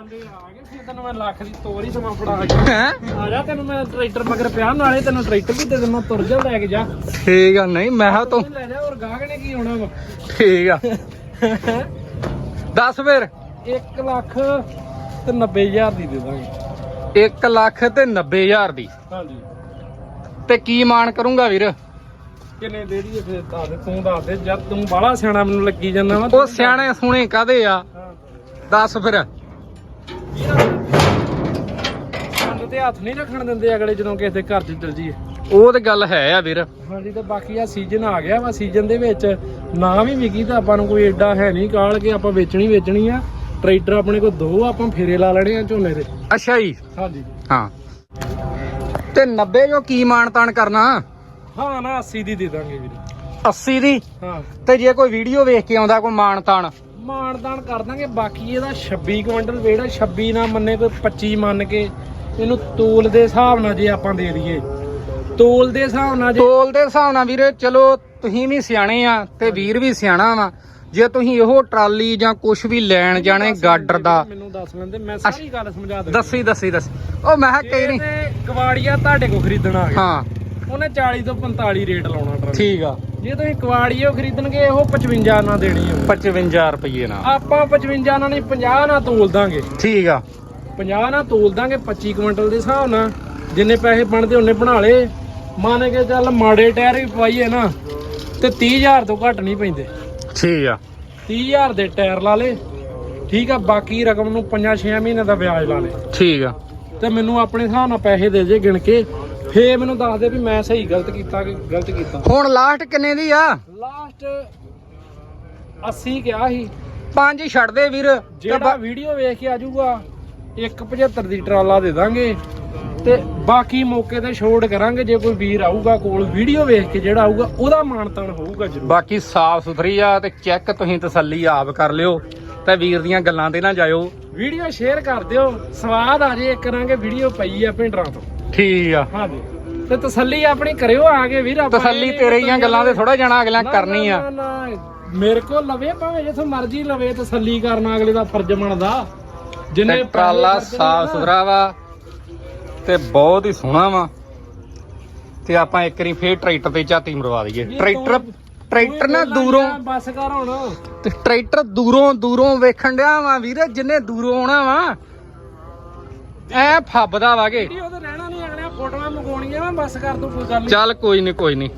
ਤੈਨੂੰ ਮੈਂ ਲੱਖ ਦੀ ਤੋਰ ਹੀ ਸਮਾਂ ਫੜਾ ਕੇ ਹੈ? ਆ ਜਾ ਤੈਨੂੰ ਮੈਂ ਟਰੈਕਟਰ ਮਗਰ ਪਿਆ ਨਾਲੇ ਤੈਨੂੰ ਟਰੈਕਟਰ ਵੀ ਦੇ ਦੇਣਾ ਤੁਰ ਜਾ ਲੈ ਕੇ ਜਾ। ਠੀਕ ਆ ਨਹੀਂ ਮੈਂ ਕਿਹਾ ਤੂੰ ਤੂੰ ਲੈ ਜਾ ਹੋਰ ਗਾਹਕ ਨੇ ਕੀ ਹੋਣਾ ਵਾ? ਠੀਕ ਆ। ਦੱਸ ਫਿਰ। 1 ਲੱਖ ਤੇ 90000 ਦੀ ਦੇ ਦਾਂਗੇ। 1 ਲੱਖ ਤੇ 90000 ਦੀ। ਹਾਂਜੀ। ਤੇ ਕੀ ਮਾਨ ਕਰੂੰਗਾ ਵੀਰ? ਕਿੰਨੇ ਦੇ ਦਈਏ ਫਿਰ? ਦੱਸ ਦੇ ਤੂੰ ਦੱਸ ਦੇ। ਜਦ ਤੂੰ ਬਾਹਲਾ ਸਿਆਣਾ ਮੈਨੂੰ ਲੱਗੀ ਜਾਂਦਾ ਵਾ ਉਹ ਸਿਆਣੇ ਸੁਣੇ ਕਾਦੇ ਆ? ਦੱਸ ਫਿਰ। ਸੰਦ ਤੇ ਹੱਥ ਨਹੀਂ ਰੱਖਣ ਦਿੰਦੇ ਅਗਲੇ ਜਦੋਂ ਕਿਸੇ ਦੇ ਘਰ 'ਚ ਚਲ ਜੀਏ ਉਹ ਤੇ ਗੱਲ ਹੈ ਆ ਵੀਰ। ਹਾਂਜੀ ਤੇ ਬਾਕੀ ਆ ਸੀਜ਼ਨ ਆ ਗਿਆ ਵਾ ਸੀਜ਼ਨ ਦੇ ਵਿੱਚ ਨਾ ਵੀ ਵਿਕੀ ਤਾਂ ਆਪਾਂ ਨੂੰ ਕੋਈ ਏਡਾ ਹੈ ਨਹੀਂ ਕਾਲ ਕੇ ਆਪਾਂ ਵੇਚਣੀ ਵੇਚਣੀ ਆ। ਟਰੈਕਟਰ ਆਪਣੇ ਕੋਲ ਦੋ ਆਪਾਂ ਫੇਰੇ ਲਾ ਲੈਣੇ ਆ ਝੋਨੇ ਦੇ। ਅੱਛਾ ਜੀ। ਹਾਂਜੀ। ਹਾਂ। ਤੇ 90 ਜੋ ਕੀ ਮਾਨ ਤਾਨ ਕਰਨਾ? ਹਾਂ ਨਾ 80 ਦੀ ਦੇ ਦਾਂਗੇ ਵੀਰੇ। 80 ਦੀ? ਹਾਂ। ਤੇ ਜੇ ਕੋਈ ਵੀਡੀਓ ਵੇਖ ਕੇ ਆਉਂਦਾ ਕੋਈ ਮਾਨ ਤਾਨ ਮਾਨਦਾਨ ਕਰ ਦਾਂਗੇ ਬਾਕੀ ਇਹਦਾ 26 ਕੁਇੰਟਲ ਵੇੜਾ 26 ਨਾ ਮੰਨੇ ਕੋਈ 25 ਮੰਨ ਕੇ ਇਹਨੂੰ ਤੋਲ ਦੇ ਹਿਸਾਬ ਨਾਲ ਜੇ ਆਪਾਂ ਦੇ ਦਈਏ। ਤੋਲ ਦੇ ਹਿਸਾਬ ਨਾਲ ਜੇ ਤੋਲ ਦੇ ਹਿਸਾਬ ਨਾਲ ਵੀਰੇ ਚਲੋ ਤੁਸੀਂ ਵੀ ਸਿਆਣੇ ਆ ਤੇ ਵੀਰ ਵੀ ਸਿਆਣਾ ਵਾ। ਜੇ ਤੁਸੀਂ ਇਹੋ ਟਰਾਲੀ ਜਾਂ ਕੁਝ ਵੀ ਲੈਣ ਜਾਣੇ ਗਾਡਰ ਦਾ। ਮੈਨੂੰ ਦੱਸ ਲੈਂਦੇ ਮੈਂ ਸਾਰੀ ਗੱਲ ਸਮਝਾ ਦਿੰਦਾ। ਦੱਸੀ ਦੱਸੀ ਦੱਸੀ। ਉਹ ਮੈਂ ਕਿਹਾ ਕਈ ਨਹੀਂ। ਕਵਾੜੀਆ ਤੁਹਾਡੇ ਕੋ ਖਰੀਦਣਾ ਆ ਹਾਂ। ਉਹਨੇ 40 ਤੋਂ 45 ਰੇਟ ਲਾਉਣਾ ਟਰਾਲੀ। ਠੀਕ ਆ। ਜੇ ਤੁਸੀਂ ਕਵਾੜੀਓ ਖਰੀਦਣਗੇ ਉਹ 55 ਨਾਲ ਦੇਣੀ ਹੋਊ 55 ਰੁਪਏ ਨਾਲ। ਆਪਾਂ 55 ਨਾਲ ਨਹੀਂ 50 ਨਾਲ ਤੋਲ ਦਾਂਗੇ। ਠੀਕ ਆ। 50 ਨਾਲ ਤੋਲ ਦਾਂਗੇ 25 ਕੁਇੰਟਲ ਦੇ ਹਿਸਾਬ ਨਾਲ। ਜਿੰਨੇ ਪੈਸੇ ਬਣਦੇ ਉਹਨੇ ਬਣਾ ਲੇ ਮੰਨ ਕੇ ਚੱਲ ਮਾੜੇ ਟਾਇਰ ਵੀ ਪਵਾਈਏ ਨਾ ਤੇ 30000 ਤੋਂ ਘੱਟ ਨਹੀਂ ਪੈਂਦੇ। ਠੀਕ ਆ। 30000 ਦੇ ਟਾਇਰ ਲਾ ਲੇ। ਠੀਕ ਆ ਬਾਕੀ ਰਕਮ ਨੂੰ 5-6 ਮਹੀਨੇ ਦਾ ਵਿਆਜ ਲਾ ਲੇ। ਠੀਕ ਆ। ਤੇ ਮੈਨੂੰ ਆਪਣੇ ਹਿਸਾਬ ਨਾਲ ਪੈਸੇ ਦੇ ਜੇ ਗਿਣ ਕੇ ਫੇਰ ਮੈਨੂੰ ਦੱਸ ਦੇ ਵੀ ਮੈਂ ਸਹੀ ਗਲਤ ਕੀਤਾ ਕਿ ਗਲਤ ਕੀਤਾ। ਹੁਣ ਲਾਸਟ ਕਿੰਨੇ ਦੀ ਆ? ਲਾਸਟ 80 ਕਿਹਾ ਸੀ। ਪੰਜ ਛੱਡ ਦੇ ਵੀਰ। ਜਿਹੜਾ ਵੀਡੀਓ ਵੇਖ ਕੇ ਆਜੂਗਾ 175 ਦੀ ਟਰਾਲਾ ਦੇ ਦਾਂਗੇ ਤੇ ਬਾਕੀ ਮੌਕੇ ਤੇ ਛੋੜ ਕਰਾਂਗੇ ਜੇ ਕੋਈ ਵੀਰ ਆਊਗਾ ਕੋਲ ਵੀਡੀਓ ਵੇਖ ਕੇ ਜਿਹੜਾ ਆਊਗਾ ਉਹਦਾ ਮਾਨਤਾਨ ਹੋਊਗਾ ਜ਼ਰੂਰ। ਬਾਕੀ ਸਾਫ਼ ਸੁਥਰੀ ਆ ਤੇ ਚੈੱਕ ਤੁਸੀਂ ਤਸੱਲੀ ਆਪ ਕਰ ਲਿਓ ਤੇ ਵੀਰ ਦੀਆਂ ਗੱਲਾਂ ਤੇ ਨਾ ਜਾਇਓ। ਵੀਡੀਓ ਸ਼ੇਅਰ ਕਰ ਦਿਓ ਸਵਾਦ ਆ ਜੇ ਕਰਾਂਗੇ ਵੀਡੀਓ ਪਈ ਆ ਭਿੰਡਰਾਂ ਤੋਂ। ਠੀਕ ਆ। ਹਾਂਜੀ। ਤੇ ਤਸੱਲੀ ਆਪਣੀ ਕਰਿਓ ਆ ਕੇ ਵੀਰ ਆਪਾਂ ਤਸੱਲੀ ਤੇਰੇ ਹੀਆਂ ਗੱਲਾਂ ਤੇ ਥੋੜਾ ਜਾਣਾ ਅਗਲਿਆਂ ਨਾ, ਕਰਨੀ ਆ। ਮੇਰੇ ਕੋਲ ਲਵੇ ਭਾਵੇਂ ਜਿੱਥੋਂ ਮਰਜ਼ੀ ਲਵੇ ਤਸੱਲੀ ਕਰਨਾ ਅਗਲੇ ਦਾ ਫਰਜ਼ ਬਣਦਾ। ਜਿੰਨੇ ਪੈਸੇ ਟਰਾਲਾ ਸਾਫ਼ ਸੁਥਰਾ ਵਾ ਤੇ ਬਹੁਤ ਹੀ ਸੋਹਣਾ ਵਾ। ਤੇ ਆਪਾਂ ਇੱਕ ਵਾਰੀ ਫੇਰ ਟਰੈਕਟਰ ਤੇ ਝਾਤੀ ਮਰਵਾ ਦਈਏ। ਟਰੈਕਟਰ ਟਰੈਕਟਰ ਨਾ ਦੂਰੋਂ ਬੱਸ ਕਰ ਹੁਣ। ਤੇ ਟਰੈਕਟਰ ਦੂਰੋਂ ਦੂਰੋਂ ਵੇਖਣ ਡਿਆ ਵਾ ਵੀਰ ਜਿੰਨੇ ਦੂਰੋਂ ਆਉਣਾ ਵਾ। ਐ ਫੱਬਦਾ ਵਾਗੇ ਵੀਡੀਓ ਤੇ ਰਹਿਣਾ ਨਹੀਂ ਅਗਲੇ ਫੋਟੋਆਂ ਮੰਗਾਉਣੀਆਂ ਮੈਂ ਬੱਸ ਕਰ ਤੂੰ ਕੋਈ ਗੱਲ ਨਹੀਂ। ਚੱਲ ਕੋਈ ਨਹੀਂ ਕੋਈ ਨਹੀਂ।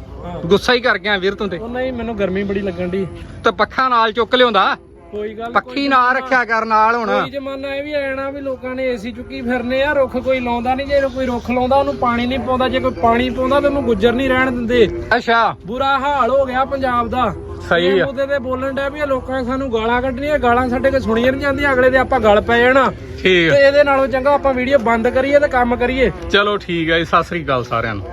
ਗੁੱਸਾ ਹੀ ਕਰ ਗਿਆ ਵੀਰ ਤੂੰ ਤੇ। ਨਹੀਂ ਮੈਨੂੰ ਗਰਮੀ ਬੜੀ ਲੱਗਣ ਦੀ ਤੇ ਪੱਖਾ ਨਾਲ ਚੁੱਕ ਲਿਆਉਂਦਾ। ਕੋਈ ਗੱਲ ਨੀ, ਪੱਖੀ ਨਾਲ ਰੱਖਿਆ ਕਰ ਨਾਲ ਹੁਣ। ਕੋਈ ਜ਼ਮਾਨਾ ਇਹ ਵੀ ਆਣਾ ਵੀ ਲੋਕਾਂ ਨੇ ਏਸੀ ਚੁੱਕੀ ਫਿਰਨੇ ਆ ਰੁੱਖ ਕੋਈ ਲਾਉਂਦਾ ਨਹੀਂ ਜੇ ਕੋਈ ਰੁੱਖ ਲਾਉਂਦਾ ਉਹਨੂੰ ਪਾਣੀ ਨਹੀਂ ਪਾਉਂਦਾ ਜੇ ਕੋਈ ਪਾਣੀ ਪਾਉਂਦਾ ਤਾਂ ਉਹਨੂੰ ਗੁੱਜਰ ਨਹੀਂ ਰਹਿਣ ਦਿੰਦੇ। ਅੱਛਾ। ਬੁਰਾ ਹਾਲ ਹੋ ਗਿਆ ਪੰਜਾਬ ਦਾ। ਸਹੀ ਆ। ਮੁੱਦੇ ਤੇ ਬੋਲਣ ਡਿਆ ਵੀ ਲੋਕਾਂ ਨੇ ਸਾਨੂੰ ਗਾਲਾਂ ਕੱਢਣੀਆਂ ਗਾਲਾਂ ਸਾਡੇ ਕੋਲ ਸੁਣੀਆਂ ਨਹੀਂ ਜਾਂਦੀਆਂ ਅਗਲੇ ਦੇ ਆਪਾਂ ਗਲ ਪੈ ਜਾਣਾ। ਠੀਕ ਤੇ ਇਹਦੇ ਨਾਲੋਂ ਚੰਗਾ ਆਪਾਂ ਵੀਡੀਓ ਬੰਦ ਕਰੀਏ ਤੇ ਕੰਮ ਕਰੀਏ। ਚਲੋ ਠੀਕ ਹੈ ਜੀ ਸਤਿ ਸ੍ਰੀ ਅਕਾਲ ਸਾਰਿਆਂ ਨੂੰ।